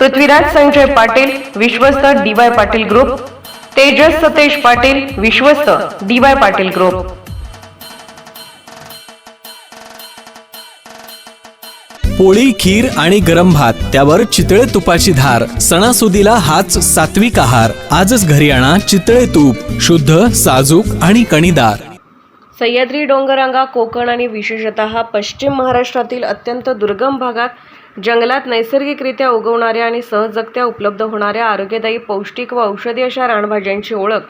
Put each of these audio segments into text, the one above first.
Prithviraj Sanjay Patil विश्वस्त D Y Patil group Tejas Satej Patil विश्वस्त D Y Patil group. पोळी खीर आणि गरम भात त्यावर चितळे तुपाची धार सणासुदीला हाच सात्विक आहार. आजच घरी आणा चितळे तूप शुद्ध साजूक आणि कणीदार. सह्याद्री डोंगररांगा कोकण आणि विशेषतः पश्चिम महाराष्ट्रातील अत्यंत दुर्गम भागात जंगलात नैसर्गिकरित्या उगवणाऱ्या आणि सहजगत्या उपलब्ध होणाऱ्या आरोग्यदायी पौष्टिक व औषधी अशा रानभाज्यांची ओळख.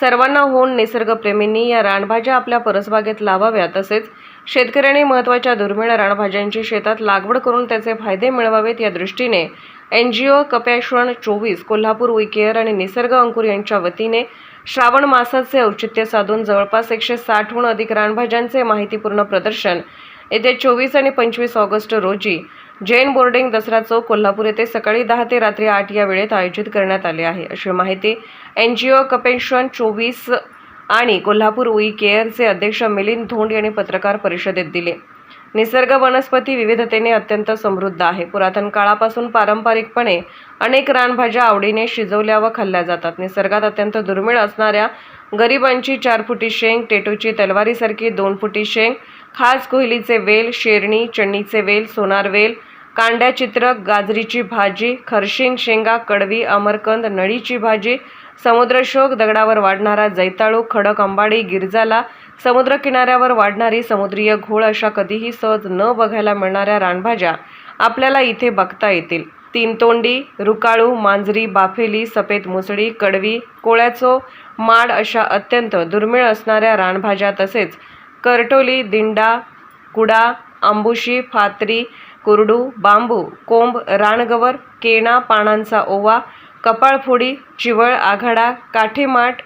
सर्वांना होऊन निसर्गप्रेमींनी या रानभाज्या आपल्या परसबागेत लावाव्या. तसेच शेतकऱ्यांनी महत्त्वाच्या दुर्मिळ रानभाज्यांची शेतात लागवड करून त्याचे फायदे मिळवावेत या दृष्टीने एन जी ओ कपॅश्वन चोवीस कोल्हापूर विकेअर आणि निसर्ग अंकुर यांच्या वतीने श्रावण मासाचे औचित्य साधून जवळपास एकशे साठहून अधिक रानभाज्यांचे माहितीपूर्ण प्रदर्शन येत्या चोवीस आणि पंचवीस ऑगस्ट रोजी जैन बोर्डिंग दसरा चौक कोल्हापूर येथे सकाळी दहा ते रात्री आठ या वेळेत आयोजित करण्यात आले आहे. अशी माहिती एन जी ओ कपेशन चोवीस आणि कोल्हापूर उई केअरचे अध्यक्ष मिलिंद धोंड यांनी पत्रकार परिषदेत दिले. निसर्ग वनस्पती विविधतेने अत्यंत समृद्ध आहे. पुरातन काळापासून पारंपरिकपणे अनेक रानभाज्या आवडीने शिजवल्या व खाल्ल्या जातात. निसर्गात अत्यंत दुर्मिळ असणाऱ्या गरिबांची चार फुटी शेंग टेटूची तलवारीसारखी दोन फुटी शेंग खास कोहलीचे वेल शेरणी चण्णीचे वेल सोनार वेल कांड्याचित्रक गाजरीची भाजी खरशिंग शेंगा कडवी अमरकंद नळीची भाजी समुद्रशोक दगडावर वाढणारा जैताळू खडक अंबाडी गिरजाला समुद्रकिनाऱ्यावर वाढणारी समुद्रीय घोळ अशा कधीही सहज न बघायला मिळणाऱ्या रानभाज्या आपल्याला इथे बघता येतील. तीनतोंडी रुकाळू मांजरी बाफेली सफेद मुसळी कडवी कोळ्याचो माड अशा अत्यंत दुर्मिळ असणाऱ्या रानभाज्या तसेच करटोली दिंडा कुडा आंबुशी फात्री कुरडू बांबू कोंब रानगवर केणा पानांचा ओवा कपाळफोडी चिवळ आघाडा काठीमाठ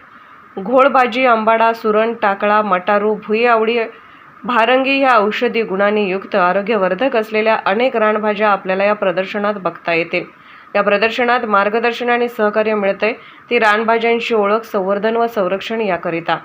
घोळबाजी आंबाडा सुरण टाकळा मटारू भुई आवडी भारंगी ह्या औषधी गुणांनी युक्त आरोग्यवर्धक असलेल्या अनेक रानभाज्या आपल्याला या प्रदर्शनात बघता येतील. या प्रदर्शनात मार्गदर्शन आणि सहकार्य मिळते ती रानभाज्यांची ओळख संवर्धन व संरक्षण याकरिता.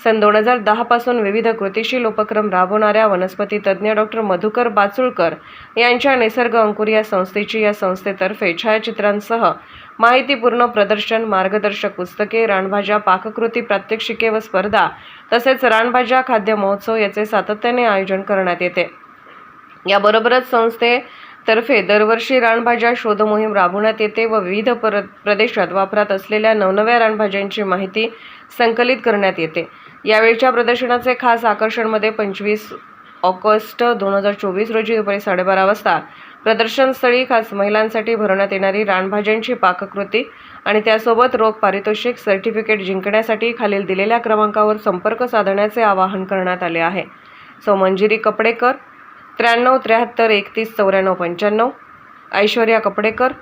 सन दोन हजार दहापासून विविध कृतिशील उपक्रम राबवणाऱ्या वनस्पती तज्ज्ञ डॉक्टर मधुकर बाचुळकर यांच्या निसर्ग अंकुर या संस्थेची या संस्थेतर्फे छायाचित्रांसह माहितीपूर्ण प्रदर्शन मार्गदर्शक पुस्तके रानभाज्या पाककृती प्रात्यक्षिके व स्पर्धा तसेच रानभाज्या खाद्य महोत्सव याचे सातत्याने आयोजन करण्यात येते. याबरोबरच संस्थेतर्फे दरवर्षी रानभाज्या शोध मोहीम राबवण्यात येते व विविध पर प्रदेशात वापरात असलेल्या नवनव्या रानभाज्यांची माहिती संकलित करण्यात येते. यावेळच्या प्रदर्शनाचे खास आकर्षणमध्ये पंचवीस ऑगस्ट दोन हजार चोवीस रोजी दुपारी साडेबारा वाजता प्रदर्शनस्थळी खास महिलांसाठी भरवण्यात येणारी रानभाज्यांची पाककृती आणि त्यासोबत रोख पारितोषिक सर्टिफिकेट जिंकण्यासाठी खालील दिलेल्या क्रमांकावर संपर्क साधण्याचे आवाहन करण्यात आले आहे. सो. मंजिरी कपडेकर त्र्याण्णव त्र्याहत्तर एकतीस चौऱ्याण्णव पंच्याण्णव ऐश्वर्या कपडेकर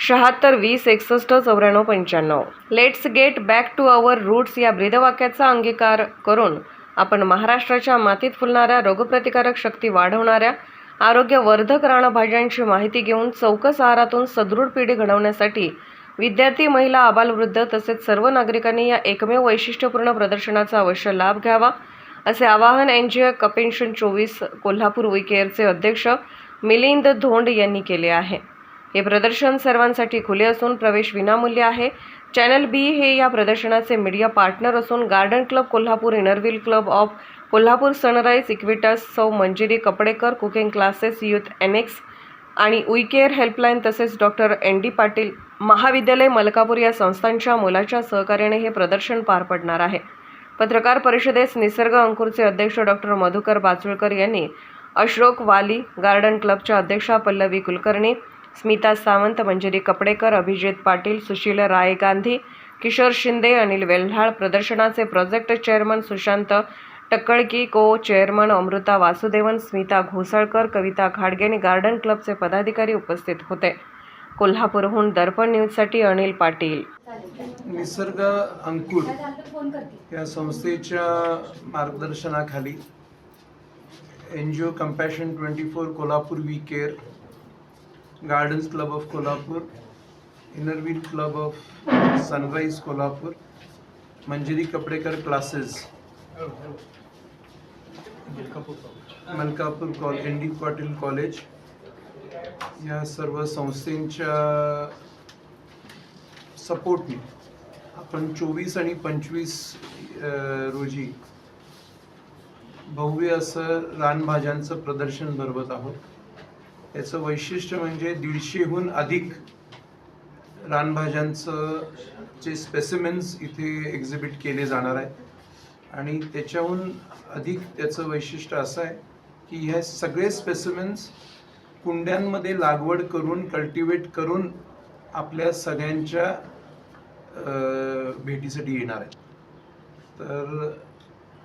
शहात्तर वीस एकसष्ट चौऱ्याण्णव पंच्याण्णव. Let's get back to our roots या ब्रीदवाक्याचा अंगीकार करून आपण महाराष्ट्राच्या मातीत फुलणाऱ्या रोगप्रतिकारक शक्ती वाढवणाऱ्या आरोग्यवर्धक रानभाज्यांची माहिती घेऊन चौकस आहारातून सदृढ पिढी घडवण्यासाठी विद्यार्थी महिला आबालवृद्ध तसेच सर्व नागरिकांनी या एकमेव वैशिष्ट्यपूर्ण प्रदर्शनाचा अवश्य लाभ घ्यावा असे आवाहन एन जी ओ कपेन्शन चोवीस कोल्हापूर विकेअरचे अध्यक्ष मिलिंद धोंड यांनी केले आहे. हे प्रदर्शन सर्वांसाठी खुले असून प्रवेश विनामूल्य आहे. चॅनल बी हे या प्रदर्शनाचे मीडिया पार्टनर असून garden club Kolhapur inner wheel club of Kolhapur sunrise Equitas Sau Manjiri Kapadekar cooking classes youth annex आणि उईकेअर हेल्पलाईन तसेच डॉक्टर एन डी पाटील महाविद्यालय मलकापूर या संस्थांच्या मुलाच्या सहकार्याने हे प्रदर्शन पार पडणार आहे. पत्रकार परिषदेस निसर्ग अंकुरचे अध्यक्ष डॉक्टर मधुकर बाचुळकर यांनी अशोक वाली गार्डन क्लबच्या अध्यक्षा पल्लवी कुलकर्णी स्मिता सावंत मंजिरी कपडेकर अभिजित पाटील सुशील राय गांधी किशोर शिंदे अनिल वेल्हाळ प्रदर्शनाचे project chairman Sushant Takkalki co chairman Amruta Vasudevan Smita Ghosalkar Kavita घाडगे आणि गार्डन क्लबचे पदाधिकारी उपस्थित होते. कोल्हापूरहून दर्पण न्यूजसाठी अनिल पाटील. निसर्ग अंकुर या संस्थेच्या मार्गदर्शनाखाली N G O compassion twenty four Kolhapur we care gardens club of Kolhapur inner wheel club of sunrise Kolhapur Manjiri Kapadekar classes Malkapur call N D Patil college या सर्व संस्थेंच्या सपोर्टने आपण चोवीस आणि पंचवीस रोजी भव्य असं रानभाज्यांचं प्रदर्शन भरवत आहोत. याचं वैशिष्ट्य म्हणजे दीडशेहून अधिक रानभाज्यांचं जे स्पेसिमेन्स इथे एक्झिबिट केले जाणार आहेत आणि त्याच्याहून अधिक त्याचं वैशिष्ट्य असं आहे की ह्या सगळे स्पेसिमेन्स कुंड्यांमध्ये लागवड करून कल्टिवेट करून आपल्या सगळ्यांच्या भेटीसाठी येणार आहेत. तर